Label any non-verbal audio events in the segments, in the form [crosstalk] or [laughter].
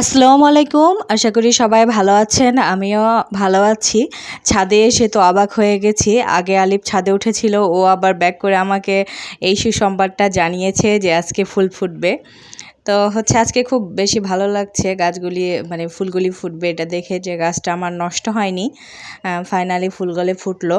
আসসালামু আলাইকুম। আশা করি সবাই ভালো আছেন, আমিও ভালো আছি। ছাদে এসে তো অবাক হয়ে গেছি। আগে আলিফ ছাদে উঠেছিল, ও আবার ব্যাক করে আমাকে এই সুসংবাদটা জানিয়েছে যে আজকে ফুল ফুটবে। তো হচ্ছে আজকে খুব বেশি ভালো লাগছে গাছগুলি মানে ফুলগুলি ফুটবে এটা দেখে যে গাছটা আমার নষ্ট হয়নি। ফাইনালি ফুলগুলি ফুটলো,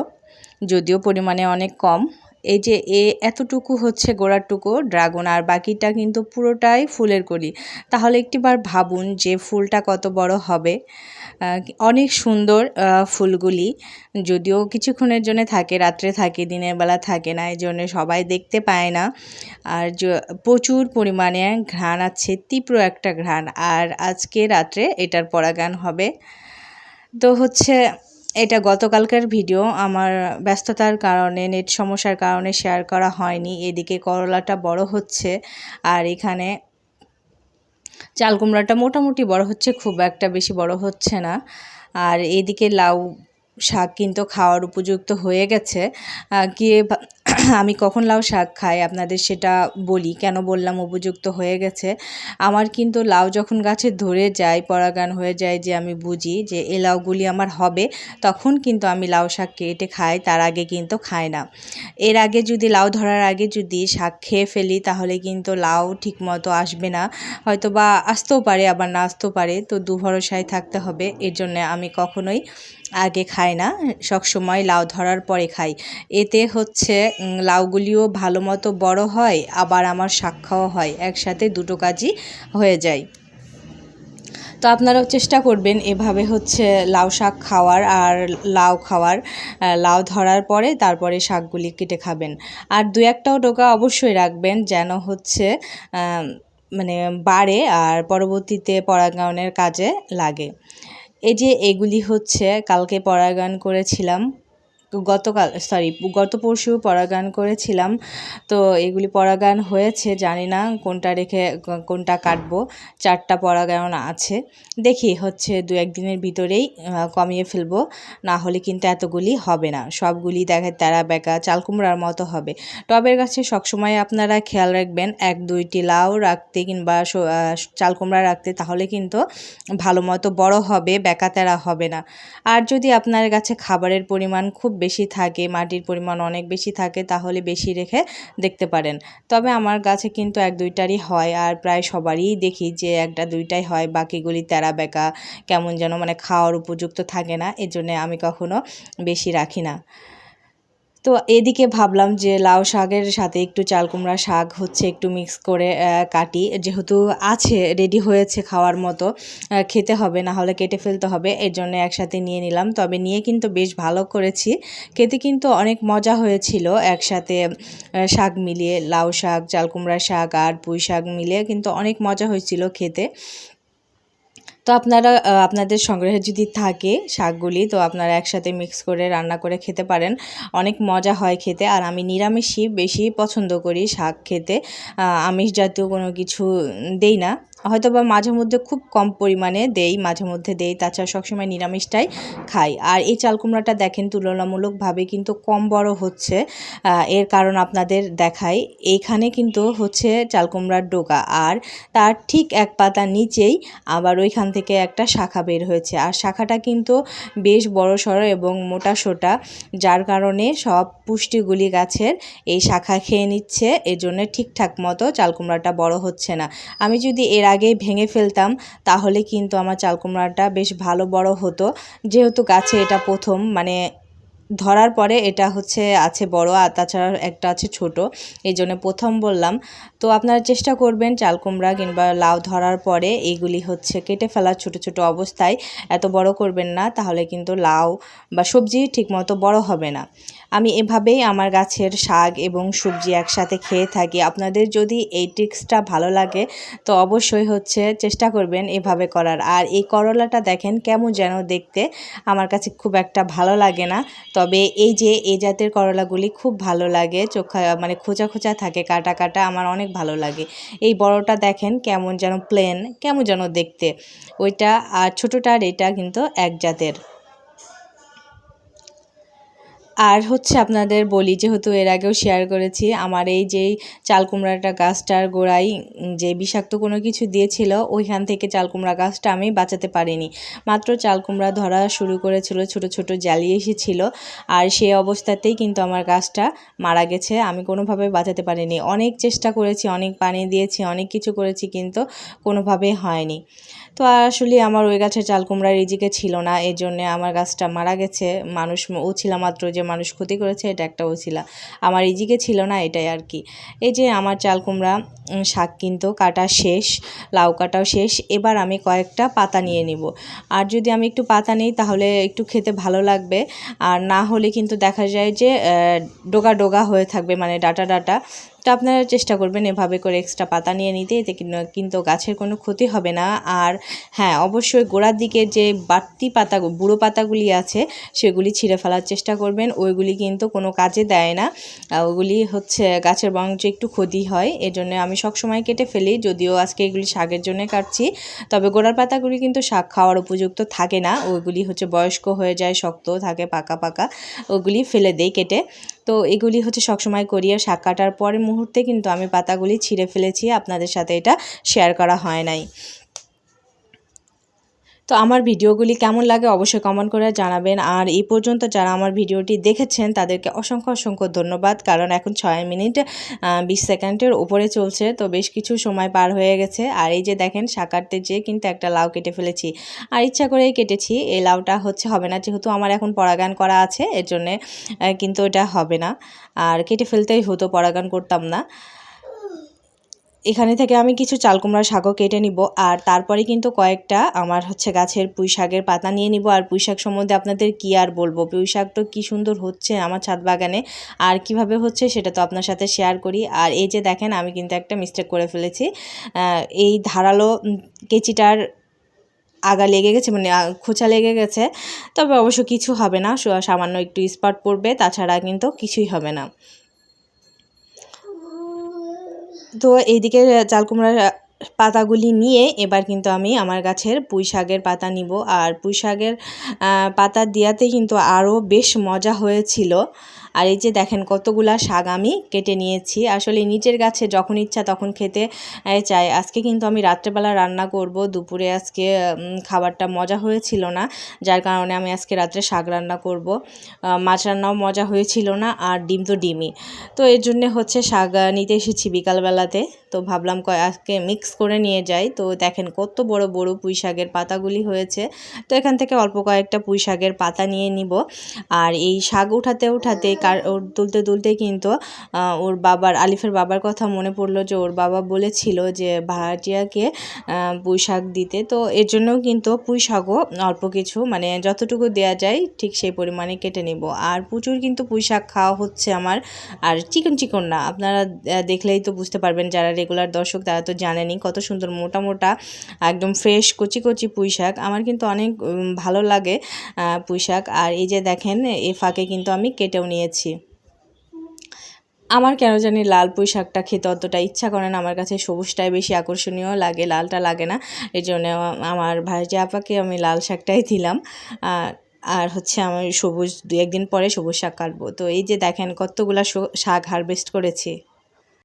যদিও পরিমাণে অনেক কম। এই যে এ এতটুকু হচ্ছে গোড়ারটুকু ড্রাগন, আর বাকিটা কিন্তু পুরোটাই ফুলের কলি। তাহলে একটিবার ভাবুন যে ফুলটা কত বড় হবে। অনেক সুন্দর ফুলগুলি। যদিও কিছুক্ষণের জন্য থাকে, রাত্রে থাকে, দিনের বেলা থাকে না এই জন্য সবাই দেখতে পায় না। আর প্রচুর পরিমাণে ঘ্রাণ আছে, তীব্র একটা ঘ্রাণ। আর আজকে রাত্রে এটার পরাগান হবে। তো হচ্ছে এটা গতকালকার ভিডিও। আমার ব্যস্ততার কারণে, নেট সমস্যার কারণে শেয়ার করা হয়নি। এদিকে করলাটা বড় হচ্ছে। আর এখানে চাল কুমড়াটা মোটামুটি বড় হচ্ছে, খুব একটা বেশি বড় হচ্ছে না। আর এদিকে লাউ শাক কিন্তু খাওয়ার উপযুক্ত হয়ে গেছে। গিয়ে [clears throat] আমি কখন লাউ শাক খাই আপনাদের সেটা বলি, কেন বললাম উপযুক্ত হয়ে গেছে। আমার কিন্তু লাউ যখন গাছে ধরে যায় পরাগান হয়ে যায় যে আমি বুঝি যে এ লাউগুলি আমার হবে, তখন কিন্তু আমি লাউ শাক কেটে খাই, তার আগে কিন্তু খাই না। এর আগে যদি লাউ ধরার আগে যদি শাক খেয়ে ফেলি, তাহলে কিন্তু লাউ ঠিকমতো আসবে না। হয়তো বা আসতেও পারে, আবার না আসতেও পারে, তো দু ভরসায় থাকতে হবে। এর জন্য আমি কখনোই আগে খাই না সবসময় লাউ ধরার পরে খাই এতে হচ্ছে লাউগুলিও ভালো মতো বড় হয়, আবার আমার শাক খাওয়া হয়, একসাথে দুটো কাজই হয়ে যায়। তো আপনারাও চেষ্টা করবেন এভাবে হচ্ছে লাউ শাক খাওয়ার আর লাউ খাওয়ার লাউ ধরার পরে তারপরে শাকগুলি কেটে খাবেন। আর দু একটাও ডোকা অবশ্যই রাখবেন যেন হচ্ছে মানে বাড়ে আর পরবর্তীতে পরাগায়নের কাজে লাগে। এই যে এগুলি হচ্ছে কালকে পরাগায়ন করেছিলাম গতকাল সরি গত পরশু পরাগান করেছিলাম। তো এগুলি পরাগান হয়েছে, জানি না কোনটা রেখে, কোনটা কাটবো। চারটা পরাগায়ন আছে। দেখি, হচ্ছে দু একদিনের ভিতরেই কমিয়ে ফেলব। না হলে কিন্তু এতগুলি হবে না। সবগুলি দেখে, তেরা বেকা চালকুমড়ার মতো হবে। টবের গাছে সবসময় আপনারা খেয়াল রাখবেন, এক, দুইটি লাউ রাখতে কিংবা চালকুমড়া রাখতে, তাহলে কিন্তু ভালো মতো বড় হবে, বেকা তেরা হবে না। আর যদি আপনার কাছে খাবারের পরিমাণ খুব বেশি থাকে, মাটির পরিমাণ অনেক বেশি থাকে, তাহলে বেশি রেখে দেখতে পারেন। তবে আমার গাছে কিন্তু এক দুইটারই হয় আর প্রায় সবারই দেখি যে একটা দুইটাই হয়, বাকিগুলি তেরা বেকা, কেমন যেন মানে খাওয়ার উপযুক্ত থাকে না, এজন্য আমি কখনো বেশি রাখি না। তো এদিকে ভাবলাম যে লাউ শাকের সাথে একটু চাল কুমড়া শাক হচ্ছে একটু মিক্স করে কাটি। যেহেতু আছে রেডি হয়েছে খাওয়ার মতো খেতে হবে, না হলে কেটে ফেলতে হবে, এর জন্য একসাথে নিয়ে নিলাম। তবে নিয়ে কিন্তু বেশ ভালো করেছি। খেতে কিন্তু অনেক মজা হয়েছিল একসাথে শাক মিলিয়ে, লাউ শাক, চাল কুমড়া শাক আর পুঁই শাক মিলিয়ে কিন্তু অনেক মজা হয়েছিল খেতে। তো আপনারা আপনাদের সংগ্রহে যদি থাকে শাকগুলি, তো আপনারা একসাথে মিক্স করে রান্না করে খেতে পারেন। অনেক মজা হয় খেতে। আর আমি নিরামিষই বেশি পছন্দ করি শাক খেতে। আমিষ জাতীয় কোনো কিছু দেই না। হয়তো বা মাঝে মধ্যে খুব কম পরিমাণে দেই, মাঝে মধ্যে দেই, তাছাড়া সবসময় নিরামিষটাই খাই। আর এই চাল কুমড়াটা দেখেন তুলনামূলকভাবে কিন্তু কম বড় হচ্ছে এর কারণ আপনাদের দেখাই। এইখানে কিন্তু হচ্ছে চাল কুমড়ার ডোকা আর তার ঠিক এক পাতা নিচেই আবার ওইখান থেকে একটা শাখা বের হয়েছে। আর শাখাটা কিন্তু বেশ বড় সড়ো এবং মোটা সোটা, যার কারণে সব পুষ্টিগুলি গাছের এই শাখা খেয়ে নিচ্ছে, এর জন্য ঠিকঠাক মতো চাল কুমড়াটা বড় হচ্ছে না। আমি যদি এর আগেই ভেঙে ফেলতাম, তাহলে কিন্তু আমার চাল কুমড়াটা বেশ ভালো বড় হতো। যেহেতু গাছে এটা প্রথম মানে ধরার পরে এটা হচ্ছে আছে বড় আর তাছাড়া একটা আছে ছোট, এই জন্য প্রথম বললাম। তো আপনারা চেষ্টা করবেন চাল, কুমড়া কিংবা লাউ ধরার পরে এইগুলি হচ্ছে কেটে ফেলার ছোট ছোট অবস্থায়। এত বড় করবেন না, তাহলে কিন্তু লাউ বা সবজি ঠিকমতো বড় হবে না। আমি এভাবেই আমার গাছের শাক এবং সবজি একসাথে খেয়ে থাকি। আপনাদের যদি এই টিক্সটা ভালো লাগে, তো অবশ্যই হচ্ছে চেষ্টা করবেন এভাবে করার। আর এই করলাটা দেখেন কেমন যেন দেখতে। আমার কাছে খুব একটা ভালো লাগে না। তবে এই যে এই জাতের করলাগুলি খুব ভালো লাগে, চোখা মানে খোঁচা খোঁচা থাকে, কাটা কাটা আমার অনেক ভালো লাগে। এই বড়টা দেখেন কেমন যেন প্লেন কেমন যেন দেখতে। ওইটা আর ছোটোটার এটা কিন্তু এক জাতের। আর হচ্ছে আপনাদের বলি, যেহেতু এর আগেও শেয়ার করেছি, আমার এই যেই চাল কুমড়াটা গাছটার গোড়ায় যে বিষাক্ত কোনো কিছু দিয়েছিল, ওইখান থেকে চাল কুমড়া গাছটা আমি বাঁচাতে পারিনি। মাত্র চাল কুমড়া ধরা শুরু করেছিল, ছোট ছোট জ্বালিয়ে এসেছিল, আর সেই অবস্থাতেই কিন্তু আমার গাছটা মারা গেছে, আমি কোনোভাবে বাঁচাতে পারিনি। অনেক চেষ্টা করেছি, অনেক পানি দিয়েছি, অনেক কিছু করেছি, কিন্তু কোনোভাবেই হয়নি। তো আসলে আমার ওই গাছের চাল কুমড়া রিজিকে ছিল না এই জন্যে আমার গাছটা মারা গেছে। মানুষ ও ছিল মাত্র যে মানুষ ক্ষতি করেছে, এটা একটা ওছিলা আমার ইজিকে ছিল না এটাই আর কি। এই যে আমার চাল কুমড়া শাক কিন্তু কাটা শেষ, লাউ কাটাও শেষ, এবার আমি কয়েকটা পাতা নিয়ে নিব। আর যদি আমি একটু পাতা নিই, তাহলে একটু খেতে ভালো লাগবে। আর না হলে কিন্তু দেখা যায় যে ডোগা ডোগা হয়ে থাকবে মানে ডাটা ডাটা। তো আপনারা চেষ্টা করবেন এভাবে করে এক্সট্রা পাতা নিয়ে নিতে, এতে কিন- কিন্তু গাছের কোনো ক্ষতি হবে না। আর হ্যাঁ অবশ্যই গোড়ার দিকে যে বাড়তি পাতা, বুড়ো পাতাগুলি আছে, সেগুলি ছিঁড়ে ফেলার চেষ্টা করবেন। ওইগুলি কিন্তু কোনো কাজে দেয় না। ওগুলি হচ্ছে গাছের বরঞ্চ একটু ক্ষতি হয়, এজন্য আমি সবসময় কেটে ফেলি। যদিও আজকে এগুলি শাকের জন্য কাটছি, তবে গোড়ার পাতাগুলি কিন্তু শাক খাওয়ার উপযুক্ত থাকে না। ওইগুলি হচ্ছে বয়স্ক হয়ে যায়, শক্ত থাকে, পাকা পাকা, ওগুলি ফেলে দেই কেটে। তো এগুলি হচ্ছে সবসময় করি শাক কাটার পরের মুহূর্তে কিন্তু আমি পাতাগুলি ছিঁড়ে ফেলেছি, আপনাদের সাথে এটা শেয়ার করা হয় নাই। তো আমার ভিডিওগুলি কেমন লাগে অবশ্যই কমেন্ট করে জানাবেন। আর এই পর্যন্ত যারা আমার ভিডিওটি দেখেছেন, তাদেরকে অসংখ্য অসংখ্য ধন্যবাদ। কারণ এখন ছয় মিনিট বিশ সেকেন্ডের উপরে চলছে, তো বেশ কিছু সময় পার হয়ে গেছে। আর এই যে দেখেন শাকারতে যেয়ে কিন্তু একটা লাউ কেটে ফেলেছি। আর ইচ্ছা করেই কেটেছি। এই লাউটা হচ্ছে হবে না, যেহেতু আমার এখন পরাগান করা আছে, এর জন্যে কিন্তু এটা হবে না। আর কেটে ফেলতেই হতো পরাগান করতাম না। এখানে থেকে আমি কিছু চাল কুমড়ার শাকও কেটে নিব। আর তারপরে কিন্তু কয়েকটা আমার হচ্ছে গাছের পুঁই শাকের পাতা নিয়ে নিব। আর পুঁই শাক সম্বন্ধে আপনাদের কি আর বলব? পুঁই শাক তো কী সুন্দর হচ্ছে আমার ছাদ বাগানে। আর কীভাবে হচ্ছে সেটা তো আপনার সাথে শেয়ার করি। আর এই যে দেখেন, আমি কিন্তু একটা মিস্টেক করে ফেলেছি। এই ধারালো কেচিটার আগা লেগে গেছে মানে খোঁচা লেগে গেছে। তবে অবশ্য কিছু হবে না সামান্য একটু স্পট পড়বে। তাছাড়া কিন্তু কিছুই হবে না। তো এইদিকে চাল কুমড়ার পাতাগুলি নিয়ে এবার কিন্তু আমি আমার গাছের পুঁই শাকের পাতা নিব। আর পুঁই শাকের পাতা দেওয়াতে কিন্তু আরও বেশ মজা হয়েছিল। আর এই যে দেখেন কতগুলা শাক আমি কেটে নিয়েছি। আসলে নিচের গাছে যখন ইচ্ছা তখন খেতে চাই। আজকে কিন্তু আমি রাত্রেবেলা রান্না করব। দুপুরে আজকে খাবারটা মজা হয়েছিল না, যার কারণে আমি আজকে রাত্রে শাক রান্না করব। মাছ রান্নাও মজা হয়েছিল না, আর ডিম তো ডিমই। তো এর জন্যে হচ্ছে শাক নিতে এসেছি বিকালবেলাতে। তো ভাবলাম কয় আজকে মিক্স করে নিয়ে যাই। তো দেখেন কত বড় বড় পুঁই শাকের পাতাগুলি হয়েছে। তো এখান থেকে অল্প কয়েকটা পুঁই শাকের পাতা নিয়ে নিব। আর এই শাক উঠাতে উঠাতে কার ওর তুলতে তুলতে কিন্তু ওর বাবার, আলিফের বাবার কথা মনে পড়ল যে ওর বাবা বলেছিল যে ভাড়াটিয়াকে পুঁই শাক দিতে। তো এর জন্যও কিন্তু পুঁই শাকও অল্প কিছু মানে যতটুকু দেয়া যায় ঠিক সেই পরিমাণে কেটে নিব। আর প্রচুর কিন্তু পুঁই শাক খাওয়া হচ্ছে আমার। আর চিকন চিকন না, আপনারা দেখলেই তো বুঝতে পারবেন যারা রেগুলার দর্শক, তারা তো জানেনি কত সুন্দর মোটা মোটা, একদম ফ্রেশ কচি কচি পুঁই শাক আমার কিন্তু অনেক ভালো লাগে পুঁই শাক আর এই যে দেখেন এ ফাঁকে কিন্তু আমি কেটেও নিয়েছি। আমার কেন জানি লাল পুঁই শাকটা খেতে অতটা ইচ্ছা করে না। আমার কাছে সবুজটাই বেশি আকর্ষণীয় লাগে, লালটা লাগে না। এই জন্য আমার ভাইজি আপাকে আমি লাল শাকটাই দিলাম। আর হচ্ছে আমি সবুজ দু একদিন পরে সবুজ শাক কাটবো। তো এই যে দেখেন, কতগুলা শাক হারভেস্ট করেছি।